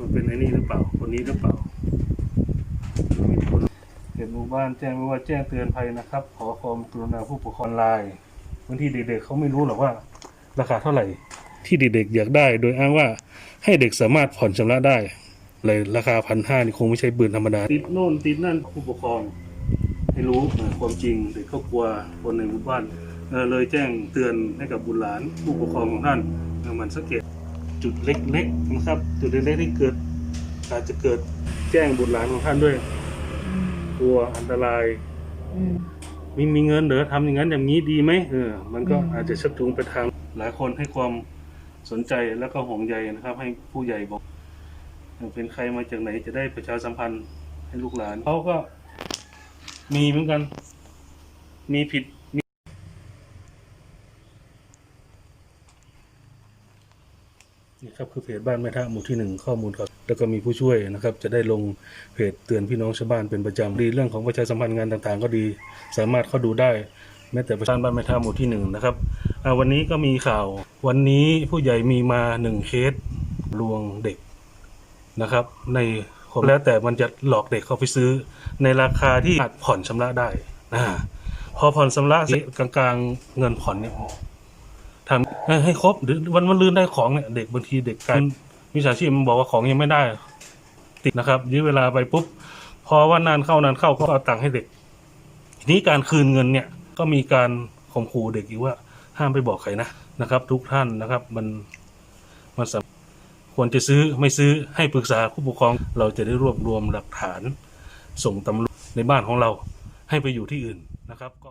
มันเป็นไอ้นี่หรือเปล่า คนนี้หรือเปล่าเห็นหมู่บ้านแจ้งไว้ว่าแจ้งเตือนภัยนะครับ ขอความกรุณาผู้ปกครองไลน์บางทีเด็กๆเขาไม่รู้หรอกว่า ราคาเท่าไหร่ ที่เด็กๆอยากได้ โดยอ้างว่าให้เด็กสามารถผ่อนชำระได้ เลยราคาพันห้านี่คงไม่ใช่ปืนธรรมดา ติดโน่นติดนั่นผู้ปกครองให้รู้ความจริงเด็กเขากลัวคนในหมู่บ้านเลยแจ้งเตือนให้กับบุตรหลานผู้ปกครองของท่านมันสังเกต จุดเล็กๆนะครับ จุดเล็กๆที่เกิด อาจจะเกิดแจ้งบุตรหลานของท่านด้วยอืมกลัวอันตรายอืมมีมีเงินเหรอทำอย่างนั้นอย่างนี้ดีไหมเออ มันก็อืมอาจจะชักจูงไปทางหลายคนให้ความสนใจแล้วก็ห่วงใยนะครับ ให้ผู้ใหญ่บอกเออเป็นใครมาจากไหนจะได้ประชาสัมพันธ์ให้ลูกหลานเขาก็มีเหมือนกัน มีผิดมี นี่ครับคือเพจบ้านแม่ท่าหมู่ที่หนึ่งข้อมูลครับแล้วก็มีผู้ช่วยนะครับ จะได้ลงเพจเตือนพี่น้องชาวบ้านเป็นประจำดีเรื่องของประชาสัมพันธ์งานต่างๆ ก็ดี สามารถเข้าดูได้ แม้แต่ประชาบ้านแม่ท่าหมู่ที่หนึ่งนะครับวันนี้ก็มีข่าว วันนี้ผู้ใหญ่มีมาหนึ่งเคสลวงเด็กนะครับ ในแล้วแต่มันจะหลอกเด็กเข้าไปซื้อ ในราคาที่อาจผ่อนชำระได้นะพอผ่อนชำระกลางๆเงินผ่อนเนี่ย ทำให้ให้ครบหรือวันวันลืนได้ของเนี่ยเด็กบางทีเด็กการมิจฉาชีพมันบอกว่าของยังไม่ได้ ติดนะครับยื้อเวลาไปปุ๊บพอว่านานเข้านานเข้าก็เอาตังค์ให้เด็ก ทีนี้การคืนเงินเนี่ยก็มีการข่มขู่เด็กอีกว่าห้ามไปบอกใครนะนะครับ ทุกท่านนะครับมันมันสำควรจะซื้อไม่ซื้อให้ปรึกษาผู้ปกครองเราจะได้รวบรวมหลักฐาน ส่งตำรวจในบ้านของเราให้ไปอยู่ที่อื่นนะครับก็